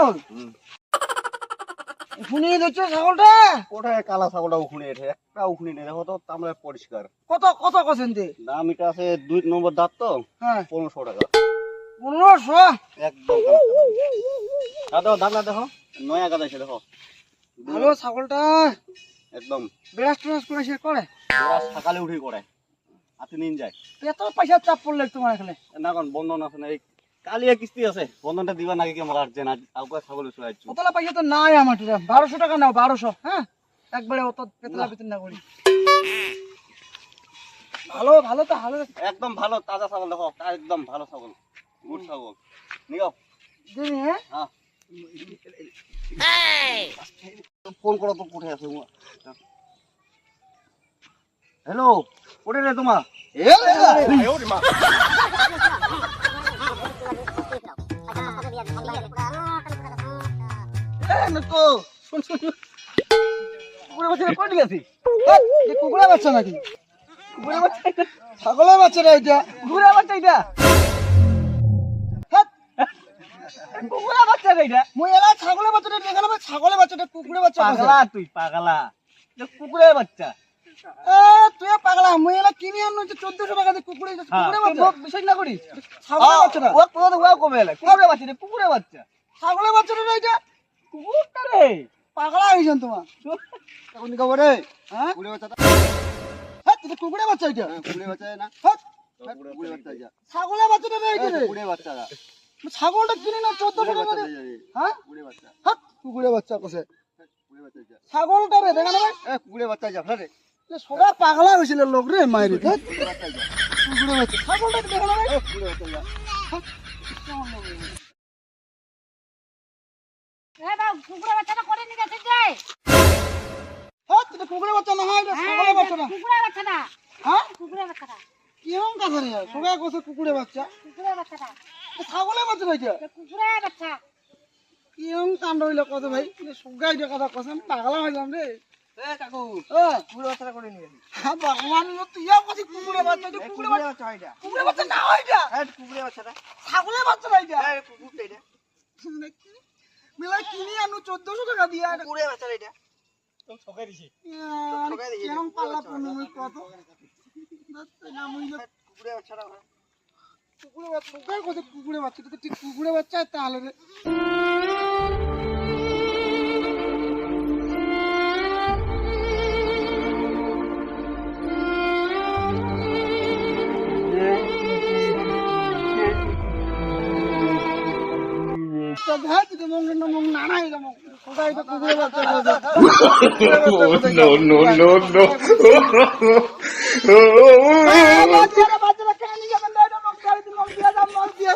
ছাগল? দিচ্ছে ছাগলটা? কোথায় কালা ছাগলটা উখুনে এঠে একটা উখুনি নেই দেখো তো পরিষ্কার। কত কত কছেন তে দাম এটা আছে দুই নম্বর দাঁত তো হ্যাঁ। পনেরোশো টাকা। পনেরোশো? একদম আর দেখো দেখো। নয়া গাদা আছে দেখো। ভালো ছাগলটা। একদম। বেড়াস টেরাস করে সে করে? ওরা সকালে উঠে করে হাতে নিন যায়। এত পয়সার চাপ পড়লে তোমার এখানে? না কোন বন্ধন আছে না এই কালিয়া কিস্তি আছে বন্ধনটা দিবা নাকি কি আমার আর্জেন্ট ছাগল অতলা পয়সা তো নাই আমার বারোশো টাকা নাও বারোশো হ্যাঁ একবারে অত পেতলা না করি ভালো ভালো তো ভালো একদম ভালো তাজা ছাগল দেখো একদম ভালো ছাগল গুড ছাগল নিও দিনি হ্যাঁ হ্যাঁ ফোন করো তো কোথায় আছে হ্যালো কোথায় রে তোমার তো? শুন শুন কুকুরের বাচ্চা কোন কুকুরের বাচ্চা নাকি? কুকুরের বাচ্চা ছাগলের বাচ্চা না এটা? কুকুরের বাচ্চা এটা। কুকুরের বাচ্চা এটা? মই এলা ছাগলের বাচ্চাটা দেখালাম ছাগলের বাচ্চাটা কুকুরের বাচ্চা পাগলা তুই পাগলা। কুকুরের বাচ্চা। তুই পাগলা। মই এলা কিনে আনো যে 1400 টাকা দিয়ে কুকুরের কুকুরের বাচ্চা। বিষয় না করিস। ছাগলের বাচ্চাটা? ও ও কবে এলে কুকুরের বাচ্চা রে কুকুরের বাচ্চা। ছাগলের বাচ্চাটা না এটা? কুকুরটা রে পাগলা হইছেন তোমার রে হ্যাঁ কুকুরের বাচ্চাটা হ্যাঁ তুই বাচ্চা এটা বাচ্চা না হ্যাঁ বাচ্চা ছাগলের বাচ্চাটা এটা রে কুকুরের বাচ্চা ছাগলটা কিনে না 1400 টাকা হ্যাঁ কুকুরের বাচ্চা হ্যাঁ কুকুরের বাচ্চা কসে বাচ্চা ছাগলটা রে দেখা না এ কুকুরের বাচ্চা যা রে সদা পাগলা হয়েছিল লোক রে মায়ের কুকুরের বাচ্চা বাচ্চা ছাগলটা দেখা না কুকুরের বাচ্চা কুকুরের বাচ্চাটা করে নিয়ে গেছে যে। হ্যাঁ তুই কুকুরের বাচ্চা না হয় ছাগলের বাচ্চা না কুকুরের বাচ্চাটা, হ্যাঁ? কুকুরের বাচ্চাটা, কি হন কথা রে সবাই কসে কুকুরের বাচ্চা। কুকুরের বাচ্চাটা, ছাগলের বাচ্চা রইছে কুকুরের বাচ্চা। কি হন কাণ্ড হইল কত ভাই? সুগাই দিয়ে কথা কসে পাগলা হইলাম রে। এ কাকু এ? কুকুরের বাচ্চাটা করে নিয়ে হ্যাঁ ভগবান তুই ইয়া কসি কুকুরের বাচ্চা কুকুরের বাচ্চা বাচ্চা কুকুরের বাচ্চা না হয় কুকুরের বাচ্চাটা। ছাগলের বাচ্চা না এটা? কুকুরটা এটা। মেলা কিনি আনু চোদ্দশো টাকা দিয়ে। পুরে কুকুরের এটা। তো ঠকাই দিছে। কেন পাল্লা ওই কত? না বাচ্চাটা কুকুরে বাচ্চা কুকুরের বাচ্চা? তো ঠিক কুকুরে বাচ্চা তাহলে বাচ্চারা বাচ্চারা কেন নিজে মন দিয়ে দাম মন দিয়ে